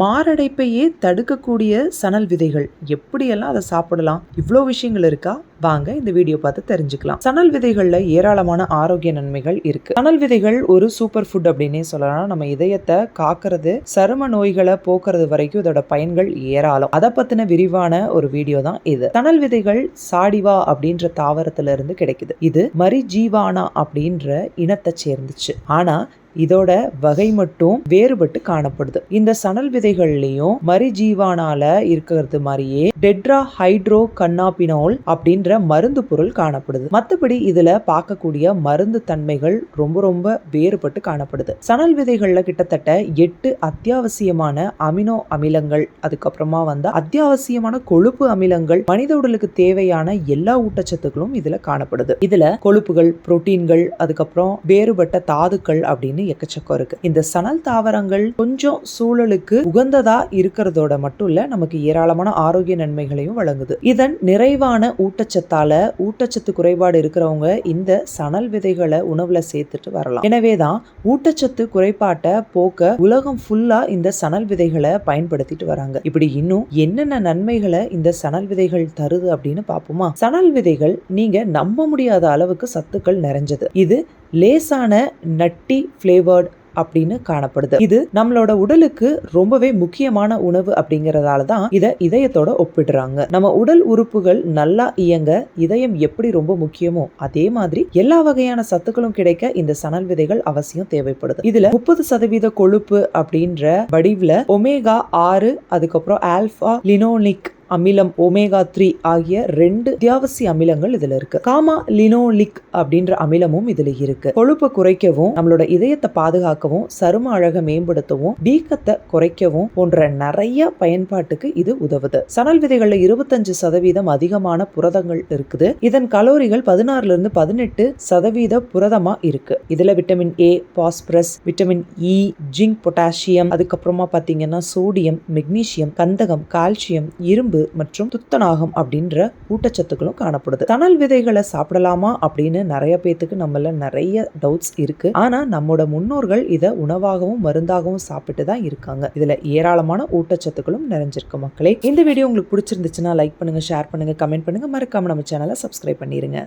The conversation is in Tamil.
மாரடைப்பையே தடுக்கக்கூடிய சணல் விதைகள். எப்படியெல்லாம் அதை சாப்பிடலாம்? இவ்வளோ விஷயங்கள் இருக்கா? வாங்க இந்த வீடியோ பார்த்து தெரிஞ்சுக்கலாம். சணல் விதைகளில் ஏராளமான ஆரோக்கிய நன்மைகள் இருக்கு. சணல் விதைகள் ஒரு சூப்பர் ஃபுட் அப்படின்னே சொல்லலாம். நம்ம இதயத்தை காக்கிறது சரும நோய்களை போக்குறது வரைக்கும் இதோட பயன்கள் ஏராளம். அதை பத்தின விரிவான ஒரு வீடியோ தான் இது. சணல் விதைகள் சாடிவா அப்படின்ற தாவரத்துல இருந்து கிடைக்குது. இது மரிஜீவானா அப்படின்ற இனத்தை சேர்ந்துச்சு. ஆனா இதோட வகை மட்டும் வேறுபட்டு காணப்படுது. இந்த சணல் விதைகள்லயும் மரிஜீவானால இருக்கிறது மாதிரியே டெட்ரா ஹைட்ரோ கன்னாபினோல் அப்படின்ற மருந்து பொருள் காணப்படுது. மத்தபடி இதுல பார்க்கக்கூடிய மருந்து தன்மைகள் ரொம்ப ரொம்ப வேறுபட்டு காணப்படுது. சணல் விதைகள்ல கிட்டத்தட்ட எட்டு அத்தியாவசியமான அமினோ அமிலங்கள் அதுக்கப்புறமா வந்து அத்தியாவசியமான கொழுப்பு அமிலங்கள் மனித உடலுக்கு தேவையான எல்லா ஊட்டச்சத்துக்களும் இதுல காணப்படுது. இதுல கொழுப்புகள் புரோட்டீன்கள் அதுக்கப்புறம் வேறுபட்ட தாதுக்கள் அப்படின்னு அப்படின்னு எக்கச்சக்கம் இருக்கு. இந்த சணல் தாவரங்கள் கொஞ்சம் சூழலுக்கு உகந்ததா இருக்கிறதோட மட்டும் இல்ல நமக்கு ஏராளமான ஆரோக்கிய நன்மைகளையும் வழங்குது. இதன் நிறைவான ஊட்டச்சத்தால ஊட்டச்சத்து குறைபாடு இருக்கிறவங்க இந்த சணல் விதைகளை உணவுல சேர்த்துட்டு வரலாம். எனவேதான் ஊட்டச்சத்து குறைபாட்டை போக்க உலகம் ஃபுல்லா இந்த சணல் விதைகளை பயன்படுத்திட்டு வராங்க. இப்படி இன்னும் என்னென்ன நன்மைகளை இந்த சணல் விதைகள் தருது அப்படின்னு பாப்போமா சணல் விதைகள் நீங்க நம்ப முடியாத அளவுக்கு சத்துக்கள் நிறைஞ்சது. இது லேசான நட்டி ஃப்ளேவர்ட் அப்படின்னு காணப்படுது. இது நம்மளோட உடலுக்கு ரொம்பவே முக்கியமான உணவு அப்படிங்கறதால தான் இதை இதயத்தோட ஒப்பிடுறாங்க. நம்ம உடல் உறுப்புகள் நல்லா இயங்க இதயம் எப்படி ரொம்ப முக்கியமோ அதே மாதிரி எல்லா வகையான சத்துக்களும் கிடைக்க இந்த சணல் விதைகள் அவசியம் தேவைப்படுது. இதுல முப்பது சதவீத கொழுப்பு அப்படின்ற வடிவுல ஒமேகா ஆறு அதுக்கப்புறம் ஆல்பா லினோனிக் அமிலம் ஒமேகா த்ரீ ஆகிய ரெண்டு அத்தியாவசிய அமிலங்கள் இதுல இருக்கு. காமா லினோலிக் அப்படின்ற அமிலமும் இதுல இருக்கு. கொழுப்பை குறைக்கவும் நம்மளோட இதயத்தை பாதுகாக்கவும் சரும அழகை மேம்படுத்தவும் வீக்கத்தை குறைக்கவும் போன்ற நிறைய பயன்பாட்டுக்கு இது உதவுது. சணல் விதைகள்ல இருபத்தஞ்சு சதவீதம் அதிகமான புரதங்கள் இருக்குது. இதன் கலோரிகள் பதினாறுல இருந்து பதினெட்டு சதவீத புரதமா இருக்கு. இதுல vitamin A phosphorus vitamin E zinc potassium அதுக்கப்புறமா பாத்தீங்கன்னா சோடியம் மெக்னீசியம் கந்தகம் கால்சியம் இரும்பு மற்றும் துத்தநாகம் அப்படின்ற ஊட்டச்சத்துக்களும் காணப்படுது. தணல் விதைகளை சாப்பிடலாமா அப்படின்னு நிறைய பேத்துக்கு நம்மள நிறைய டவுட்ஸ் இருக்கு. ஆனா நம்மோட முன்னோர்கள் இதை உணவாகவும் மருந்தாகவும் சாப்பிட்டு தான் இருக்காங்க. இதுல ஏராளமான ஊட்டச்சத்துக்களும் நிறைஞ்சிருக்கு மக்களே. இந்த வீடியோ உங்களுக்கு பிடிச்சிருந்துச்சுன்னா லைக் பண்ணுங்க ஷேர் பண்ணுங்க கமெண்ட் பண்ணுங்க. மறக்காம நம்ம சேனலை சப்ஸ்கிரைப் பண்ணிருங்க.